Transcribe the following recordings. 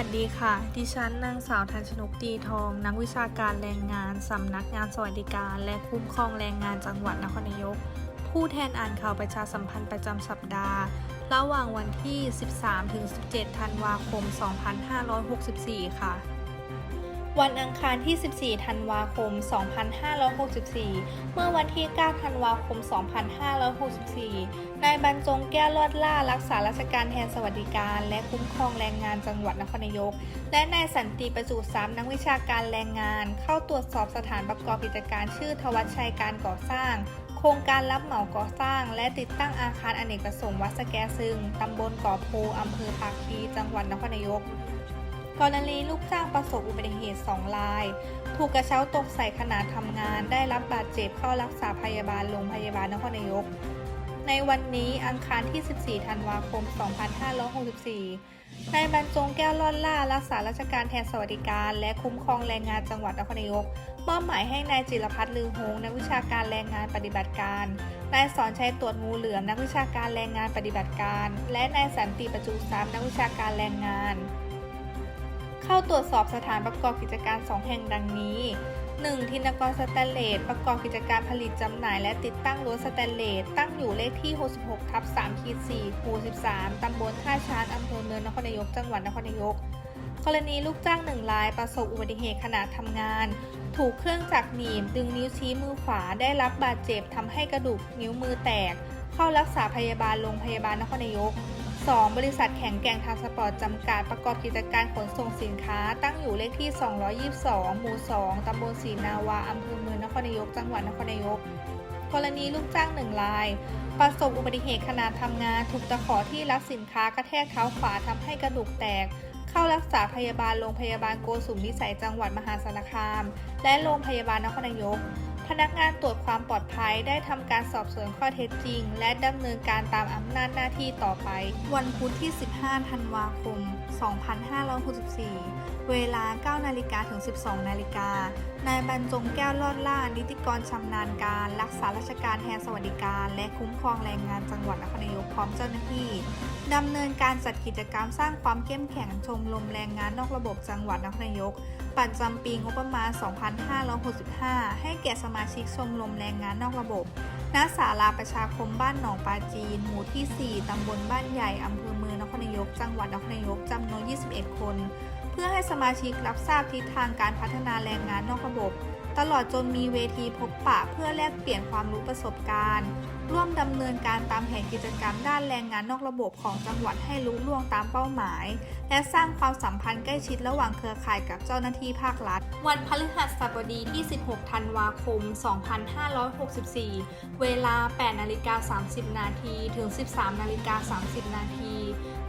ัสดีค่ะ ดิฉันนางสาวทันชนกตีทอง นักวิชาการแรงงาน สำนักงานสวัสดิการ และคุ้มครองแรงงานจังหวัดนครนายก ผู้แทนอ่านข่าวประชาสัมพันธ์ประจำสัปดาห์ ระหว่างวันที่ 13-17 ธันวาคม 2564 ค่ะ วันอังคารที่ 14 ธันวาคม 2564 เมื่อวันที่ 9 ธันวาคม 2564 นายบรรจงแก้วลอดล่ารักษาราชการแทนสวัสดิการ และคุ้มครองแรงงานจังหวัดนครนายก และนายสันติประจูสามนักวิชาการแรงงาน เข้าตรวจสอบสถานประกอบกิจการชื่อทวัชชัยการก่อสร้างโครงการรับเหมาก่อสร้าง และติดตั้งอาคารอเนกประสงค์วัดสแกซึง ตำบลเกาะโพอำเภอปากพี จังหวัดนครนายก กรณีลูกจ้างประสบอุบัติเหตุ 2 ราย ถูกกระเช้าตกใส่ขณะทำงาน ได้รับบาดเจ็บเข้ารักษาพยาบาลโรงพยาบาลนครนายก ในวันนี้อังคารที่ 14 ธันวาคม 2564นายบรรจงแก้วล่อดล่ารักษาราชการแทนสวัสดิการ และคุ้มครองแรงงานจังหวัดนครนายกมอบหมายให้นายจิรพัฒน์ลือหงนักวิชาการแรงงานปฏิบัติการ นายสอนชัยตรวจงูเหลือมนักวิชาการแรงงานปฏิบัติการ และนายสันติประจูสามนักวิชาการแรงงาน เข้าตรวจสอบสถานประกอบกิจการ2แห่งดังนี้ 1. ทินกรสแตนเลสประกอบกิจการผลิตจำหน่ายและติดตั้งรั้วสแตนเลสตั้งอยู่เลขที่ 66ทับ3ขีด4หมู่13 ตำบลท่าช้างอำเภอเมืองนครนายกจังหวัดนครนายก กรณีลูกจ้างหนึ่งรายประสบอุบัติเหตุขณะทำงาน ถูกเครื่องจักรหนีบดึงนิ้วชี้มือขวาได้รับบาดเจ็บทำให้กระดูกนิ้วมือแตก เข้ารักษาพยาบาลโรงพยาบาลนครนายก 2. บริษัทแข็งแกงทางสปอร์ตจำกัดประกอบกิจการขนส่งสินค้า ตั้งอยู่เลขที่ 222 หมู่ 2 ตำบลศรีนาวา อำเภอเมืองนครนายก จังหวัดนครนายก กรณีลูกจ้างหนึ่งราย ประสบอุบัติเหตุขณะทำงาน ถูกตะขอที่รับสินค้ากระแทกเท้าขวาทำให้กระดูกแตก เข้ารักษาพยาบาลโรงพยาบาลโกสุมวิสัยจังหวัดมหาสารคาม และโรงพยาบาลนครนายก พนักงานตรวจความปลอดภัยได้ทำการสอบสวนข้อเท็จจริง และดำเนินการตามอำนาจหน้าที่ต่อไป วันพุธที่ 15 ธันวาคม 2564 เวลา 9 นาฬิกาถึง 12 นาฬิกา นายบรรจงแก้วลอดล่า นิติกรชำนาญการ รักษาราชการแทนสวัสดิการ และคุ้มครองแรงงานจังหวัดนครนายกพร้อมเจ้าหน้าที่ดำเนินการจัดกิจกรรมสร้างความเข้มแข็งชมรมแรงงานนอกระบบจังหวัดนครนายก ประจำปีงบประมาณ 2565 ให้แก่สมาชิกชมรมแรงงานนอกระบบ ณ ศาลาประชาคมบ้านหนองปลาจีน หมู่ที่ 4 ตำบลบ้านใหญ่ อำเภอเมืองนครนายก จังหวัดนครนายก จำนวน 21 คน เพื่อให้สมาชิกรับทราบทิศทางการพัฒนาแรงงานนอกระบบ ตลอดจนมีเวทีพบปะเพื่อแลกเปลี่ยนความรู้ประสบการณ์ ร่วมดำเนินการตามแผนกิจกรรมด้านแรงงานนอกระบบของจังหวัดให้รู้ล่วงตามเป้าหมาย และสร้างความสัมพันธ์ใกล้ชิดระหว่างเครือข่ายกับเจ้าหน้าที่ภาครัฐ วันพฤหัสบดีที่ 16 ธันวาคม 2564 เวลา 8 นาฬิกา 30 นาทีถึง 13 นาฬิกา 30 นาที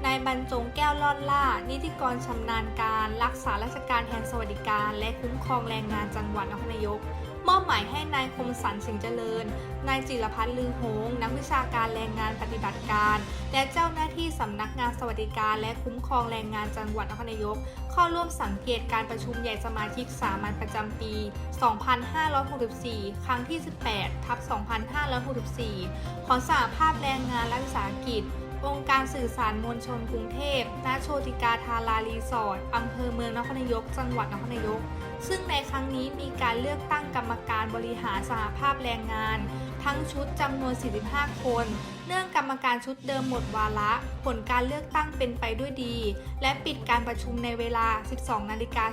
นายบรรจงแก้วลอดล่า นิติกรชำนาญการ รักษาราชการแทนสวัสดิการ และคุ้มครองแรงงานจังหวัดนครนายก มอบหมายให้นายคมสันสิงเจริญ นายจิรพัฒน์ลือโหงนักวิชาการแรงงานปฏิบัติการ และเจ้าหน้าที่สำนักงานสวัสดิการ และคุ้มครองแรงงานจังหวัดนครนายก เข้าร่วมสังเกตการประชุมใหญ่สมาชิกสามัญประจำปี 2564 ครั้งที่ 18 ทับ 2564 ของสหภาพแรงงานและวิสาหกิจองค์การสื่อสารมวลชนกรุงเทพณโชติกาทารารีสอร์ทอำเภอเมืองนครนายก จังหวัดนครนายก ซึ่งในครั้งนี้มีการเลือกตั้งกรรมการบริหารสหภาพแรงงาน ทั้งชุดจำนวน 45 คน เนื่องกรรมการชุดเดิมหมดวาระ ผลการเลือกตั้งเป็นไปด้วยดี และปิดการประชุมในเวลา 12 นาฬิกา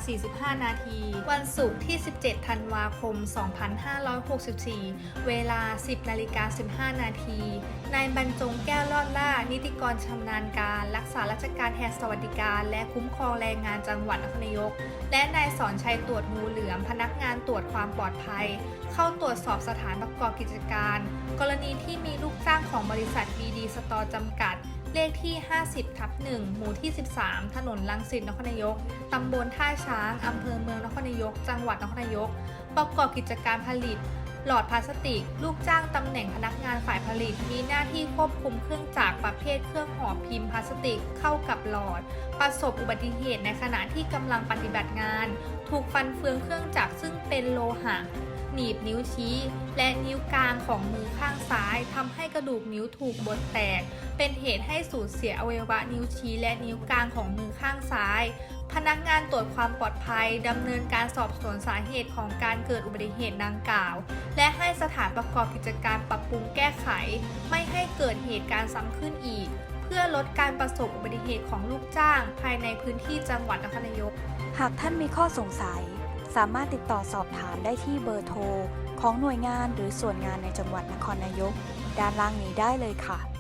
45 นาที วันศุกร์ที่ 17 ธันวาคม 2564 เวลา 10 นาฬิกา 15 นาที นายบรรจงแก้วลอดล่า นิติกรชำนาญการ รักษาราชการแทนสวัสดิการ และคุ้มครองแรงงานจังหวัดนครนายก และนายสอนชัยตรวจงูเหลือม พนักงานตรวจความปลอดภัย เข้าตรวจสอบสถานประกอบกิจการ กรณีที่มีลูกจ้างของบริริษัท BD สตอร์จำกัด เลขที่ 50ทับ1หมู่ที่ 13 ถนนลังสิตนครนายก ตำบลท่าช้าง อำเภอเมืองนครนายก จังหวัดนครนายก ประกอบกิจการผลิต หลอดพลาสติก ลูกจ้างตำแหน่งพนักงานฝ่ายผลิต มีหน้าที่ควบคุมเครื่องจักรประเภทเครื่องห่อพิมพ์พลาสติกเข้ากับหลอด ประสบอุบัติเหตุในขณะที่กำลังปฏิบัติงาน ถูกฟันเฟืองเครื่องจักรซึ่งเป็นโลหะหนีบนิ้วชี้ และนิ้วกลางของมือข้างซ้ายทำให้กระดูกนิ้วถูกบดแตก เป็นเหตุให้สูญเสียอวัยวะนิ้วชี้และนิ้วกลางของมือข้างซ้าย พนักงานตรวจความปลอดภัยดำเนินการสอบสวนสาเหตุของการเกิดอุบัติเหตุดังกล่าว และให้สถานประกอบกิจการปรับปรุงแก้ไข ไม่ให้เกิดเหตุการณ์ซ้ำขึ้นอีก เพื่อลดการประสบอุบัติเหตุของลูกจ้าง ภายในพื้นที่จังหวัดนครนายก หากท่านมีข้อสงสัย สามารถติดต่อสอบถามได้ที่เบอร์โทรของหน่วยงานหรือส่วนงานในจังหวัดนครนายก ด้านล่างนี้ได้เลยค่ะ